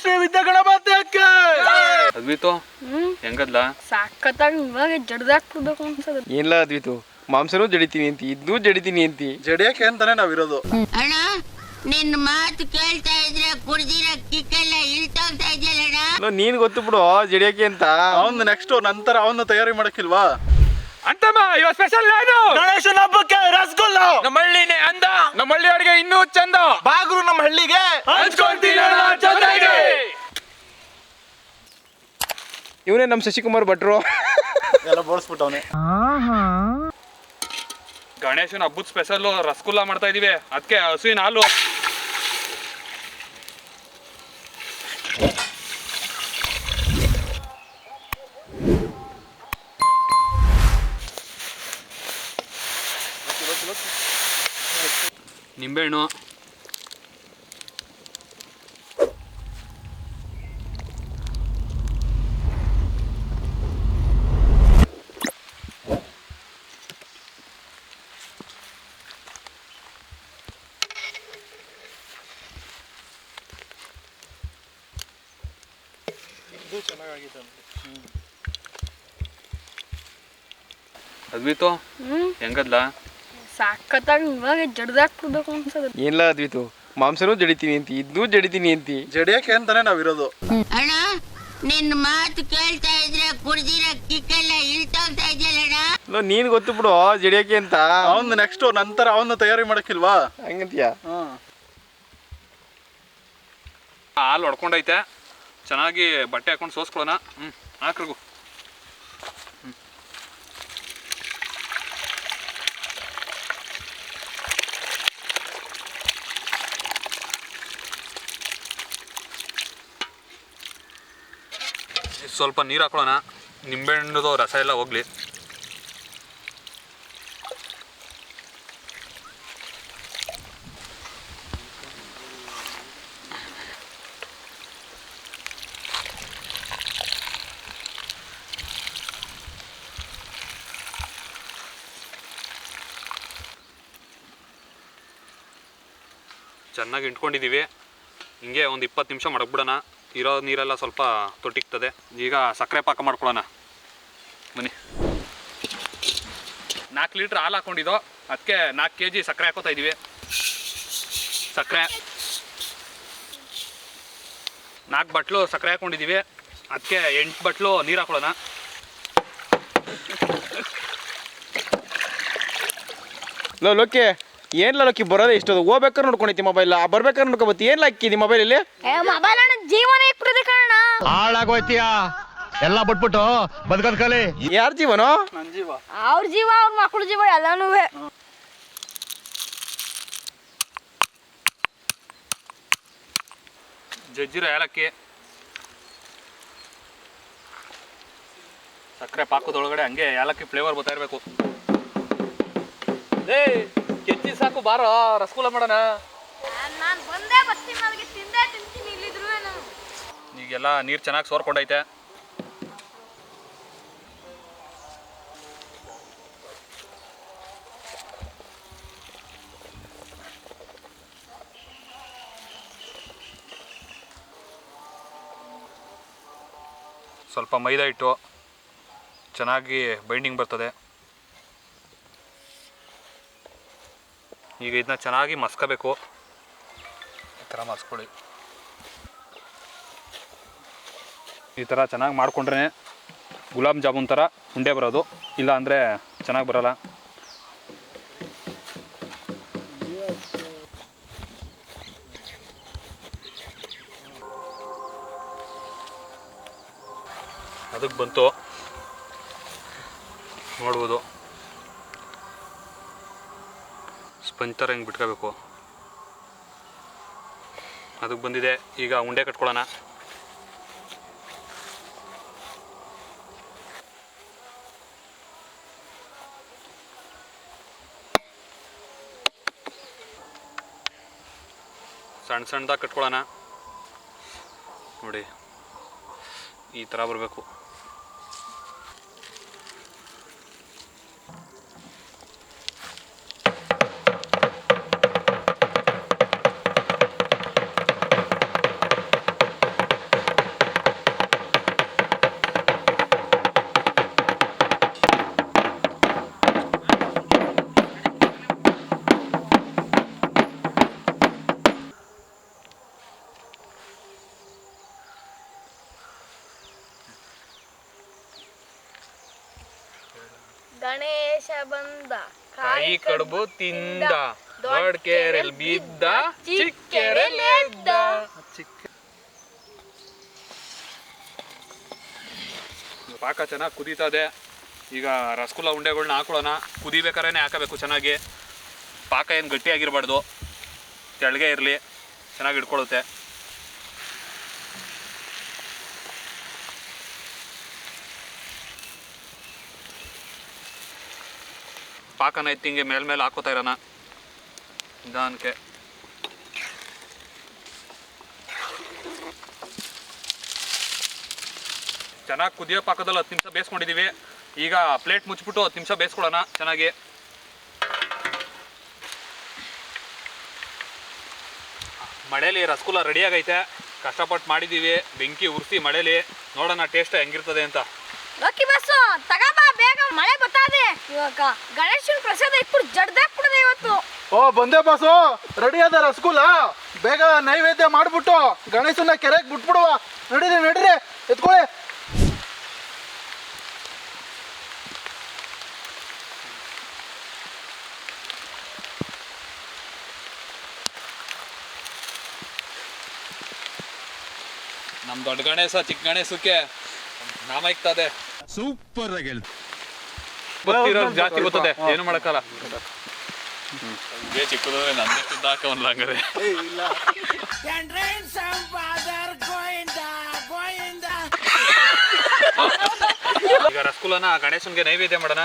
ಶ್ರೀ ವಿದ್ಯಾ ಗಣಪತಿಯಕ್ಕೆ ಅದ್ವಿತು ಹೆಂಗದ್ಲ? ಸಾಕತ್ತಾಗ ಇವಾಗ ಜಡ್ದಾಕ್ಬಿಡ್ಬೇಕು ಅನ್ಸದ. ಏನಿಲ್ಲ ಅದ್ವಿತು? ಮಾಂಸನೂ ಜಡಿತೀನಿ ಅಂತಿ ಇದನ್ನೂ ಜಡಿತೀನಿ ಅಂತಿ. ಜಡಿಯಕ್ಕೆ ಅಂತಾನೆ ನಾವಿರೋದು. ಅಣ್ಣ ನಿನ್ನ ಮಾತು ಕೇಳ್ತಾ ಇದ್ರೆ ಕುಡ್ದಿರ ಕಿಕ್ಕೆಲ್ಲ ಇಳ್ತೋಗ್ತಾ ಇದೆಯಲ್ಲ ಅಲ್ಲ, ನೀನ್ ಗೊತ್ತು ಬಿಡು ಜಡಿಯಕ್ಕೆ ಅಂತ. ಅವನು ನೆಕ್ಸ್ಟ್ ನಂತರ ಅವನ್ನ ತಯಾರಿ ಮಾಡಕ್ಕಿಲ್ವಾ? ಅಂತಮ್ಮ ಇವ ಸ್ಪೆಷಲ್ ಏನು ಗಣೇಶನ ಹಬ್ಬಕ್ಕೆ ರಸಗುಲ್ಲ. ನಮ್ಮ ಹಳ್ಳಿನೇ ಅಂದ. ನಮ್ಮ ಹಳ್ಳಿ ಅಡಿಗೆ ಇನ್ನೂ ಚಂದ. ಬಾಗ್ರು ನಮ್ಮ ಹಳ್ಳಿಗೆ ಚೆನ್ನಾಗಿ ಇವನೇ ನಮ್ಮ ಶಶಿಕುಮಾರ್ ಭಟ್ರು. ಎಲ್ಲ ಬೋಳಿಸ್ಬಿಟ್ಟವನೆ. ಗಣೇಶನ ಹಬ್ಬದ ಸ್ಪೆಷಲ್ ರಸಗುಲ್ಲ ಮಾಡ್ತಾ ಇದೀವಿ. ಅದಕ್ಕೆ ಹಸುವಿನ ಹಾಲು. ನಿಂಬೆಹಣ್ಣು ಅದ್ವಿತು ಹ್ಮ್. ಹೆಂಗದ್ಲ? ಸಾಕತ್ತಾಗ ಇವಾಗ ಜಡ್ದಾಕ್ಬಿಡ್ಬೇಕು ಅನ್ಸದ. ಏನಿಲ್ಲ ಅದ್ವಿತು? ಮಾಂಸನೂ ಜಡಿತೀನಿ ಅಂತಿ ಇದನ್ನೂ ಜಡಿತೀನಿ ಅಂತಿ. ಜಡಿಯಕ್ಕೆ ಅಂತಾನೆ ನಾವಿರೋದು. ಅಣ್ಣ ನಿನ್ನ ಮಾತು ಕೇಳ್ತಾ ಇದ್ರೆ ಕುಡ್ದಿರ ಕಿಕ್ಕೆಲ್ಲ ಇಳ್ತೋಗ್ತಾ ಇದೆಯಲ್ಲ ಅಲ್ಲ, ನೀನ್ ಗೊತ್ತು ಬಿಡು ಜಡಿಯಕ್ಕೆ ಅಂತ. ಅವ್ನ ನೆಕ್ಸ್ಟ್ ನಂತರ ಅವನ್ನ ತಯಾರಿ ಮಾಡಕ್ಕಿಲ್ವಾ? ಹಂಗಂತೀಯ? ಹ್ಮ್ ಹಾಲು ಹೊಡ್ಕೊಂಡೈತೆ. ಚೆನ್ನಾಗಿ ಬಟ್ಟೆ ಹಾಕೊಂಡು ಸೋಸ್ಕೊಳ್ಳೋಣ. ಹ್ಞೂ ಹಾಕ್ರಿಗು. ಸ್ವಲ್ಪ ನೀರು ಹಾಕೊಳ್ಳೋಣ. ನಿಂಬೆಹಣ್ಣದು ರಸ ಎಲ್ಲ ಹೋಗ್ಲಿ. ಚೆನ್ನಾಗಿ ಇಟ್ಕೊಂಡಿದ್ದೀವಿ ಹಿಂಗೆ ಒಂದು ಇಪ್ಪತ್ತು ನಿಮಿಷ ಮಡಗ್ಬಿಡೋಣ. ಇರೋ ನೀರೆಲ್ಲ ಸ್ವಲ್ಪ ತೊಟ್ಟಿಗ್ತದೆ. ಈಗ ಸಕ್ಕರೆ ಪಾಕ ಮಾಡ್ಕೊಳ್ಳೋಣ. ಬನ್ನಿ. ನಾಲ್ಕು ಲೀಟ್ರ್ ಹಾಲು ಹಾಕೊಂಡಿದ್ದೋ ಅದಕ್ಕೆ ನಾಲ್ಕು ಕೆ ಜಿ ಸಕ್ಕರೆ ಹಾಕೋತಾ ಇದ್ದೀವಿ ಸಕ್ಕರೆ. ನಾಲ್ಕು ಬಟ್ಲು ಸಕ್ಕರೆ ಹಾಕೊಂಡಿದ್ದೀವಿ ಅದಕ್ಕೆ ಎಂಟು ಬಟ್ಲು ನೀರು ಹಾಕೊಳ್ಳೋಣ. ಲೋ ಲೋಕಿ. ಏನ್ಲ ಲಕ್ಕಿ ಬರೋದೇ ಇಷ್ಟದು ಹೋಗ್ಬೇಕಾದ್ರೆ ನೋಡ್ಕೊಂಡೈತಿ ಮೊಬೈಲ್ ಬರ್ಬೇಕಾದ್ರೆ ನೋಡ್ಕೊಬತ್ತಿ. ಲಕ್ಕಿ ನಿಮ್ಮ ಮೊಬೈಲ್ ಇಲ್ಲಿ? ಮೊಬೈಲ್ ಅಣ್ಣ ಜೀವನ ಇಕ್ಬಿಡಿದೆ ಕಣ ಹಾಳಾಗೋಯ್ತೀಯ? ಎಲ್ಲ ಬಿಟ್ಬಿಟ್ಟು ಬದುಕೋದ್ ಕಲಿ. ಯಾರ ಜೀವನೋ? ನನ್ನ ಜೀವ. ಅವ್ರ ಜೀವ ಅವ್ರ ಮಕ್ಳ ಜೀವ ಎಲ್ಲಾನು ಜಜ್ಜಿರ ಏಲಕ್ಕಿ. ಸಕ್ಕರೆ ಪಾಕದೊಳಗಡೆ ಹಂಗೆ ಏಲಕ್ಕಿ ಫ್ಲೇವರ್ ಬರ್ತಾ ಇರಬೇಕು. ಏ ಸಾಕು ಬಾರೋ ರಸಗುಲ್ಲ ಮಾಡೋಣ. ನಾನು ಬಂದೇ ಬರ್ತೀನಿ ಅದಕ್ಕೆ ತಿಂದೇ ತಿಂತೀನಿ ಇಲ್ಲಿದ್ರು ನಾನು ಈಗೆಲ್ಲ ನೀರು ಚೆನ್ನಾಗಿ ಸೋರ್ಕೊಂಡೈತೆ. ಸ್ವಲ್ಪ ಮೈದಾ ಇಟ್ಟು ಚೆನ್ನಾಗಿ ಬೈಂಡಿಂಗ್ ಬರ್ತದೆ. ಈಗ ಇದನ್ನ ಚೆನ್ನಾಗಿ ಮಸ್ಕೋಬೇಕು. ಈ ಥರ ಮಸ್ಕೊಳ್ಳಿ. ಈ ಥರ ಚೆನ್ನಾಗಿ ಮಾಡಿಕೊಂಡ್ರೆ ಗುಲಾಬ್ ಜಾಮೂನ್ ಥರ ಉಂಡೆ ಬರೋದು. ಇಲ್ಲ ಅಂದರೆ ಚೆನ್ನಾಗಿ ಬರಲ್ಲ. ಅದಕ್ಕೆ ಬಂತು. ನೋಡ್ಬೋದು. ಥರ ಹಿಂಗೆ ಬಿಟ್ಕೋಬೇಕು? ಅದಕ್ಕೆ ಬಂದಿದೆ. ಈಗ ಉಂಡೆ ಕಟ್ಕೊಳ್ಳೋಣ. ಸಣ್ಣ ಸಣ್ಣದಾಗಿ ಕಟ್ಕೊಳ್ಳೋಣ. ನೋಡಿ, ಈ ಥರ ಬರಬೇಕು. ಗಣೇಶ ಬಂದ ಕಾಯಿ ಕಡುಬು ತಿಂದ ದೊಡ್ಡ ಕೆರೆಲ್ ಬಿದ್ದ ಚಿಕ್ಕ ಕೆರೆಲ್ ಎದ್ದ. ಪಾಕ ಚೆನ್ನಾಗಿ ಕುದೀತದೆ. ಈಗ ರಸಗುಲ್ಲ ಉಂಡೆಗಳನ್ನ ಹಾಕೊಳ್ಳೋಣ. ಕುದಿಬೇಕಾರೇ ಹಾಕಬೇಕು ಚೆನ್ನಾಗಿ. ಪಾಕ ಏನು ಗಟ್ಟಿಯಾಗಿರಬಾರ್ದು. ತೆಳಗೆ ಇರಲಿ. ಚೆನ್ನಾಗಿ ಇಟ್ಕೊಳ್ಳುತ್ತೆ ಪಾಕನ ಎತ್ತಿ ಹಿಂಗೆ ಮೇಲ್ಮೇಲೆ ಹಾಕೋತಾ ಇರೋಣ. ನಿಧಾನಕ್ಕೆ. ಚೆನ್ನಾಗಿ ಕುದಿಯೋ ಪಾಕದಲ್ಲಿ ಹತ್ತು ನಿಮಿಷ ಬೇಯಿಸ್ಕೊಂಡಿದ್ದೀವಿ ಈಗ ಪ್ಲೇಟ್ ಮುಚ್ಚಿಬಿಟ್ಟು ಹತ್ತು ನಿಮಿಷ ಬೇಯಿಸ್ಕೊಳ್ಳೋಣ ಚೆನ್ನಾಗಿ. ಮಳೇಲಿ ರಸಗುಲ್ಲ ರೆಡಿಯಾಗೈತೆ ಕಷ್ಟಪಟ್ಟು ಮಾಡಿದ್ದೀವಿ ಬೆಂಕಿ ಉರಿಸಿ ಮಳೇಲಿ. ನೋಡೋಣ ಟೇಸ್ಟ್ ಹೆಂಗಿರ್ತದೆ ಅಂತ. ಲಕ್ಕಿ ಬಸ್ಸು ತಗಬಾ ಬೇಗ ಮಳೆ ಬತ್ತಾದೆ. ಇವಾಗ ಗಣೇಶನ ಪ್ರಸಾದ ಇಟ್ಬಿಟ್ಟು ಜಡ್ದಾಕ್ ಬಿಡದೆ ಇವತ್ತು. ಓ ಬಂದೆ ಬಾಸು. ರೆಡಿ ಅದ ರಸಗುಲ್ಲ ಬೇಗ ನೈವೇದ್ಯ ಮಾಡ್ಬಿಟ್ಟು ಗಣೇಶನ ಕೆರೆಗೆ ಬಿಟ್ಬಿಡುವ. ನಡೀರಿ ನಡೀರಿ. ಎತ್ಕೊಳ್ಳಿ. ನಮ್ಮ ದೊಡ್ಡ ಗಣೇಶ ಚಿಕ್ಕ ಗಣೇಶಕ್ಕೆ ನಾಮ ಇಕ್ತದೆ. ಸೂಪರ್ ಆಗಿ ಹೇಳ್ ಗೊತ್ತಿರೋರು ಜಾಸ್ತಿ ಗೊತ್ತದೆ. ಏನು ಮಾಡಕ್ಕಲ್ಲ. ಹಂಗಾರೆ ಈಗ ರಸಗುಲ್ಲನ ಗಣೇಶನ್ಗೆ ನೈವೇದ್ಯ ಮಾಡೋಣ.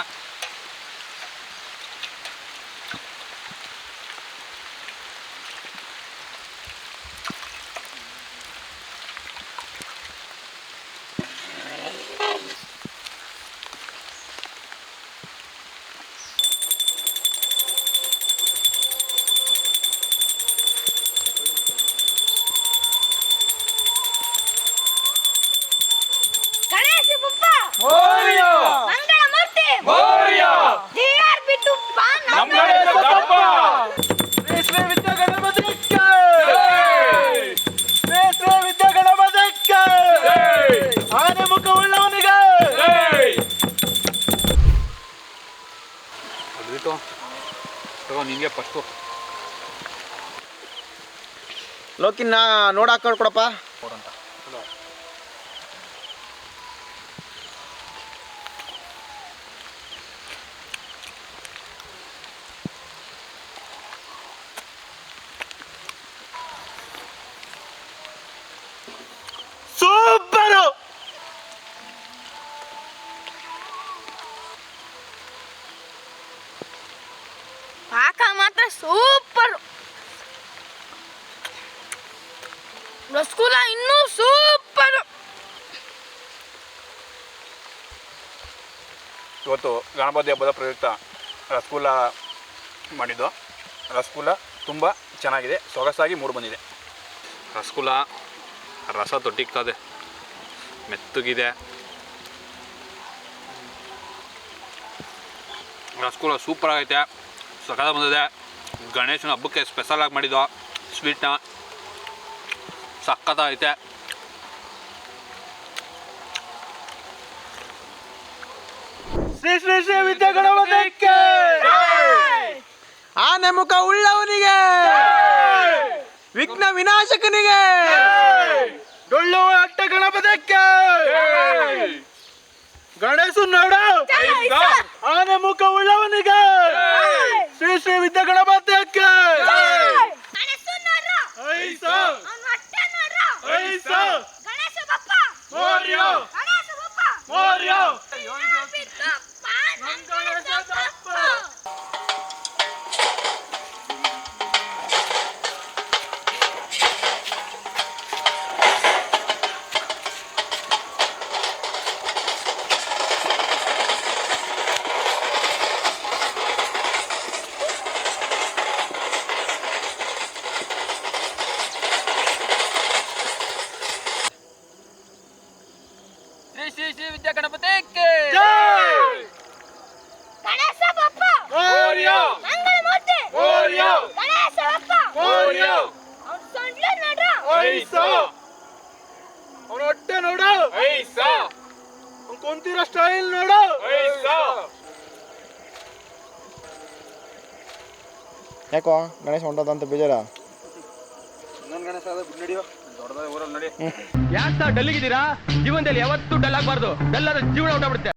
ಲೋಕಿನ ನೋಡ್ ರಸಗುಲ್ಲ ಇನ್ನೂ ಸೂಪರ್ ಇವತ್ತು ಗಣಪತಿ ಹಬ್ಬದ ಪ್ರಯುಕ್ತ ರಸಗುಲ್ಲ ಮಾಡಿದ್ದು. ರಸಗುಲ್ಲ ತುಂಬ ಚೆನ್ನಾಗಿದೆ. ಸೊಗಸಾಗಿ ಮೂಡಿ ಬಂದಿದೆ. ರಸಗುಲ್ಲ ರಸ ತೊಟ್ಟಿಕ್ತದೆ ಮೆತ್ತಗಿದೆ. ರಸಗುಲ್ಲ ಸೂಪರ್ ಆಗೈತೆ. ಸಕದ ಬಂದಿದೆ. ಗಣೇಶನ ಹಬ್ಬಕ್ಕೆ ಸ್ಪೆಷಲ್ ಆಗಿ ಮಾಡಿದ್ದು. ಸ್ವೀಟ್ನ ಸಕ್ಕತ್ತಾಗೈತೆ ಶ್ರೀ ಶ್ರೀ ಶ್ರೀ ವಿದ್ಯಾ ಗಣಪತಿಕ್ಕೆ ಆನೆ ಮುಖ ಉಳ್ಳವನಿಗೆ ವಿಘ್ನ ವಿನಾಶಕನಿಗೆ ಡೊಳ್ಳು ಅಟ್ಟ ಗಣಪತಿಕ್ಕೆ ಗಣೇಶ ನೋಡ ಆನೆ ಮುಖ ಉಳ್ಳವನಿಗೆ ಶ್ರೀ ಶ್ರೀ ವಿದ್ಯಾ ಗಣಪತಿಕ್ಕೆ ಕುಂತಿರೋ ಸ್ಟೈಲ್ ನೋಡು. ಯಾಕೋ ಗಣೇಶ ಹೊಂಟದಂತ ಬೇಜಾರ? ಯಾಕ ಡಲ್ಲಿಗಿದ್ದೀರಾ? ಜೀವನದಲ್ಲಿ ಯಾವತ್ತೂ ಡಲ್ ಆಗಬಾರ್ದು. ಡಲ್ ಜೀವನ ಹೊಂಟೋಗ್ಬಿಡುತ್ತೆ